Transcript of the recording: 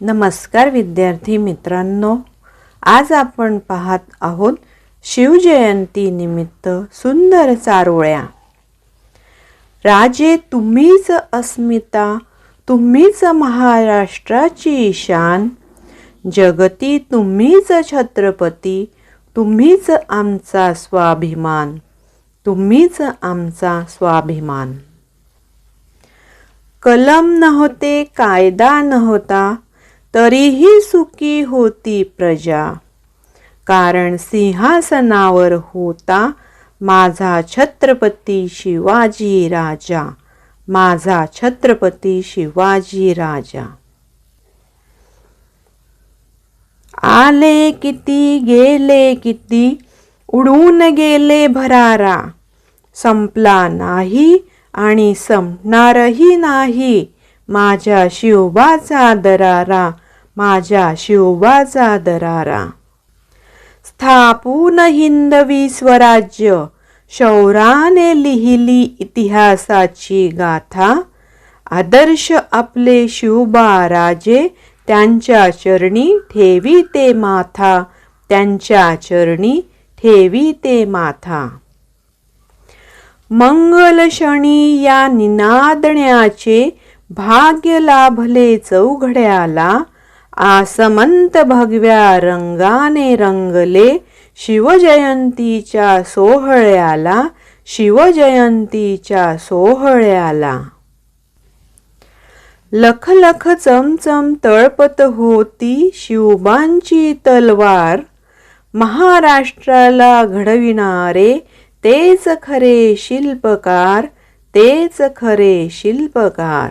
नमस्कार विद्यार्थी मित्रांनो आज आपण पाहत आहोत शिवजयंती निमित्त सुंदर चारोळ्या. राजे तुम्हीच अस्मिता तुम्हीच महाराष्ट्राची शान. जगती तुम्हीच छत्रपती तुम्हीच आमचा स्वाभिमान तुम्हीच आमचा स्वाभिमान. कलम नव्हते कायदा नव्हता तरीही सुखी होती प्रजा. कारण सिंहासनावर होता माझा छत्रपती शिवाजी राजा. माझा छत्रपती शिवाजी राजा. आले किती गेले किती उडून गेले भरारा. संपला नाही आणि संपणारही नाही माझ्या शिवबाचा दरारा. माझ्या शिवबाचा दरारा. स्थापून हिंदवी स्वराज्य शौराने लिहिली इतिहासाची गाथा. आदर्श आपले शिवबा राजे त्यांच्या चरणी ठेवी ते माथा. त्यांच्या चरणी ठेवी ते माथा. मंगलशणी या निनादण्याचे भाग्य लाभले चौघड्याला. आसमंत भगव्या रंगाने रंगले शिवजयंतीच्या सोहळ्याला शिवजयंतीच्या सोहळ्याला लख लख चमचम तळपत होती शिवबांची तलवार महाराष्ट्राला घडविणारे तेच खरे शिल्पकार तेच खरे शिल्पकार